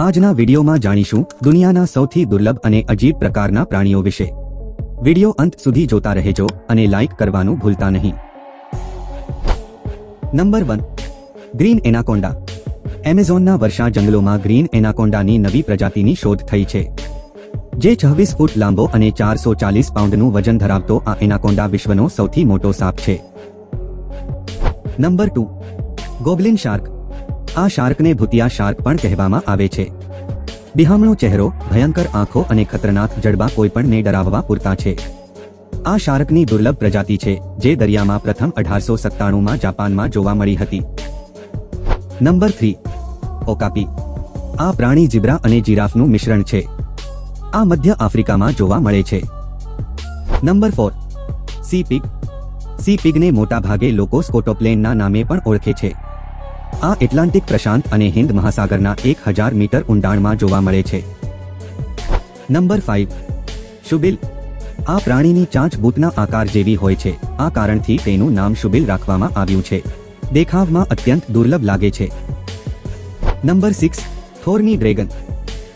આજના વિડીયોમાં જાણીશું દુનિયાના સૌથી દુર્લભ અને અજીબ પ્રકારના પ્રાણીઓ વિશે. વીડિયો અંત સુધી જોતા રહેજો અને લાઇક કરવાનું ભૂલતા નહીં. Number one, green anaconda. એમેઝોનના વર્ષા જંગલોમાં ગ્રીન એનાકોન્ડાની નવી પ્રજાતિની શોધ થઈ છે. જે છવ્વીસ ફૂટ લાંબો અને ચારસો ચાલીસ પાઉન્ડનું વજન ધરાવતો આ એનાકોન્ડા વિશ્વનો સૌથી મોટો સાપ છે. Number two, goblin shark. આ શાર્કને ભૂતિયા શાર્ક પણ કહેવામાં આવે છે. બિહામણો ચહેરો, ભયંકર આંખો અને ખતરનાક જડબા કોઈપણને ડરાવવા પૂરતા છે. આ શાર્કની દુર્લભ પ્રજાતિ છે, જે દરિયામાં પ્રથમ અઢારસો સત્તાણુંમાં જાપાનમાં જોવા મળી હતી. Number three, okapi. આ પ્રાણી જીબ્રા અને જીરાફનું મિશ્રણ છે. આ મધ્ય આફ્રિકામાં જોવા મળે છે. Number four, sea pig. Sea પિગને મોટાભાગે લોકો સ્કોટોપ્લેનના નામે પણ ઓળખે છે. આ એટલાન્ટિક પ્રશાંત અને હિન્દ મહાસાગરના એક હજાર મીટર ઊંડાણમાં જોવા મળે છે. Number five shoebill. આ પ્રાણીની ચાંચ બૂતના આકાર જેવી હોય છે. આ કારણથી તેનું નામ શુબિલ રાખવામાં આવ્યું છે. દેખાવમાં અત્યંત દુર્લભ લાગે છે. Number six. Thorny dragon.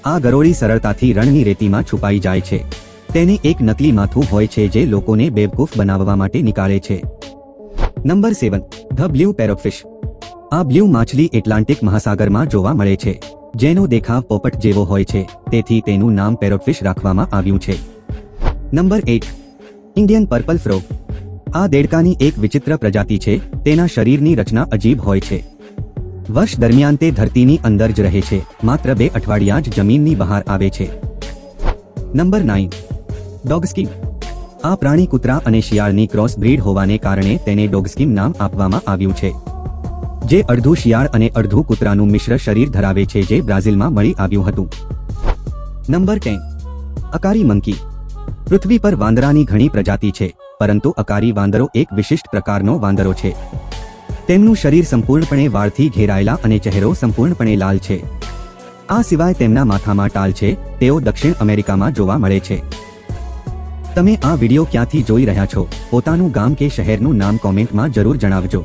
આ ગરોળી સરળતાથી રણની રેતીમાં છુપાઈ જાય છે. તેને એક નકલી માથું હોય છે જે લોકોને બેવકૂફ બનાવવા માટે નીકાળે છે. Number seven. The blue parrotfish. આ બ્લ્યુ માછલી એટલાન્ટિક મહાસાગરમાં જોવા મળે છે, જેનો દેખાવ પોપટ જેવો હોય છે, તેથી તેનું નામ પેરોફિશ રાખવામાં આવ્યું છે. Number eight, Indian purple frog આ દેડકાની એક વિચિત્ર પ્રજાતિ છે, તેના શરીરની રચના અજીબ હોય છે. વર્ષ દરમિયાન તે ધરતીની અંદર જ રહે છે, માત્ર બે અઠવાડિયા જ જમીનની બહાર આવે છે. નંબર નાઇન, ડોગસ્કીમ. આ પ્રાણી કૂતરા અને શિયાળની ક્રોસ બ્રીડ હોવાને કારણે તેને ડોગસ્કીમ નામ આપવામાં આવ્યું છે. જે અડધું શિયાળ અને અડધું કૂતરાનું મિશ્ર શરીર ધરાવે છે જે બ્રાઝિલમાં મળી આવ્યું હતું. Number ten. Uakari monkey. પૃથ્વી પર વાંદરાની ઘણી પ્રજાતિ છે, પરંતુ અકારી વાંદરો એક વિશિષ્ટ પ્રકારનો વાંદરો છે. તેમનું શરીર સંપૂર્ણપણે વાળથી ઘેરાયેલા અને ચહેરો સંપૂર્ણપણે લાલ છે. આ સિવાય તેમના માથામાં ટાલ છે, તેઓ દક્ષિણ અમેરિકામાં જોવા મળે છે. તમે આ વિડિયો ક્યાંથી જોઈ રહ્યા છો? પોતાનું ગામ કે શહેરનું નામ કોમેન્ટમાં જરૂર જણાવજો.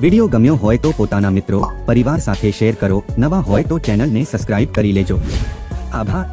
વિડિયો ગમ્યો હોય તો પોતાના મિત્રો, પરિવાર સાથે શેર કરો. નવા હોય તો ચેનલને સબસ્ક્રાઇબ કરી લેજો. આભાર.